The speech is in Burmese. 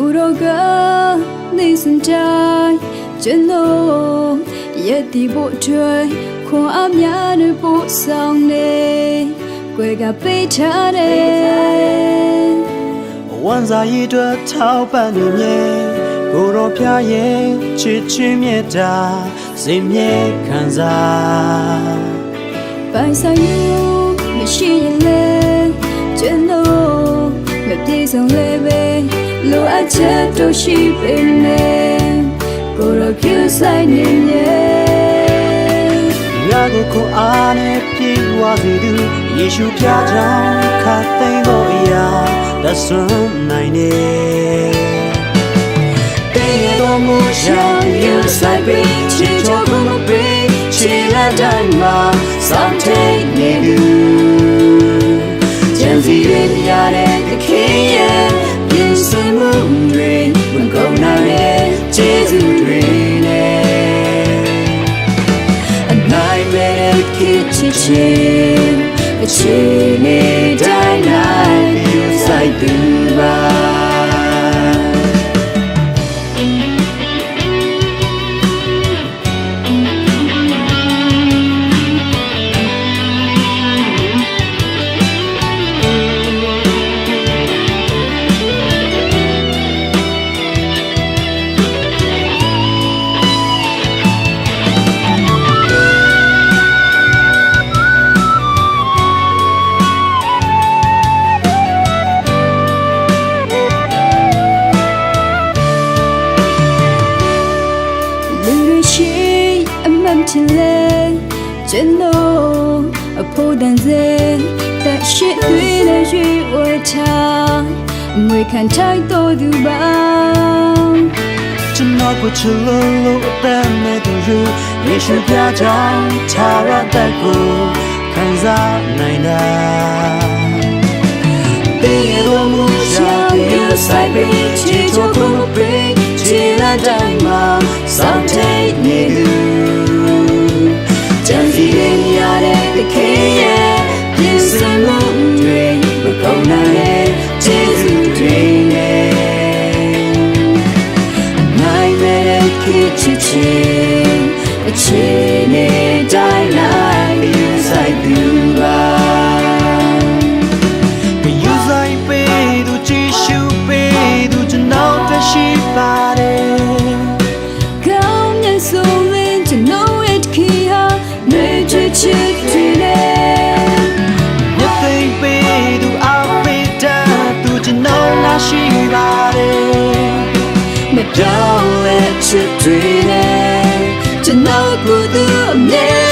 ကိုတော့ကနေစံတိုင်းကျွန်တော်ရည်တည်ဖို့အတွက်ခွန်အားများနဲ့ပို့ဆောင်နေကွယ်ကပေးထားတယ်ဝန်စာရည်အတွက်ထောက်ပံ့နေမြဲကိုတော်ဖျားရဲ့ချစ်ချင်းမြတ်တာစိတ်မြဲခံစား ပိုင်ဆိုင်ယူမရှိရင်လေကျွန်တော်မပြေဆုံးလေပဲလိုအပ်ချက်တို့ရှိပေမဲ့ကိုတော့ကျဆိုင်နေမြဲငါကိုခွန်အားနဲ့ပြေဝစေသူယေရှုဖျားကြောင့်ခတ်သိမ်းသောအရာလက်စွမ်းနိုင်နေတဲ့တော်မူရှာယူဆိုင်ပြီးချစ်တော်ကိုမပေးချစ်လက်တိုင်းမှာစောင့်ထိန်နေသူကြံစီရရတဲ့ ချစ်ချင်းအချင်းနဲ့တိုင်းနိုင်ယူဆိုင်သူပါ ချင်လေကျွန်တော်အဖို့တန်စေတက်ရှိတွေနဲ့ရွေဝဲချအမွေခံထိုက်တော်သူပါကျွန်တော်ကိုချစ်လို့လို့အသက်နဲ့သူရယေရှုပြကြောင့်ခြာရတဲ့ကိုခံစားနိုင်တာတဲ့ ဖြစ်ချစ်ချင်းအချင်းနဲ့တိုင်းလိုက်ယူဆိုင်သူပါယူဆိုင်ပေးသူကြည့်ရှုပေးသူကျွန်တော်တွေ့ရှိပါတယ်ကောင်းမြတ်ဆုံးလင်းကျွန်တော်ရဲ့တခီဟာနေချစ်ချစ်တွေနဲ့မြတ်သိမ့်ပေးသူအပိတန်သူကျွန်တော်နာရှိ လဲချစ်တွေနဲ့ကျွန်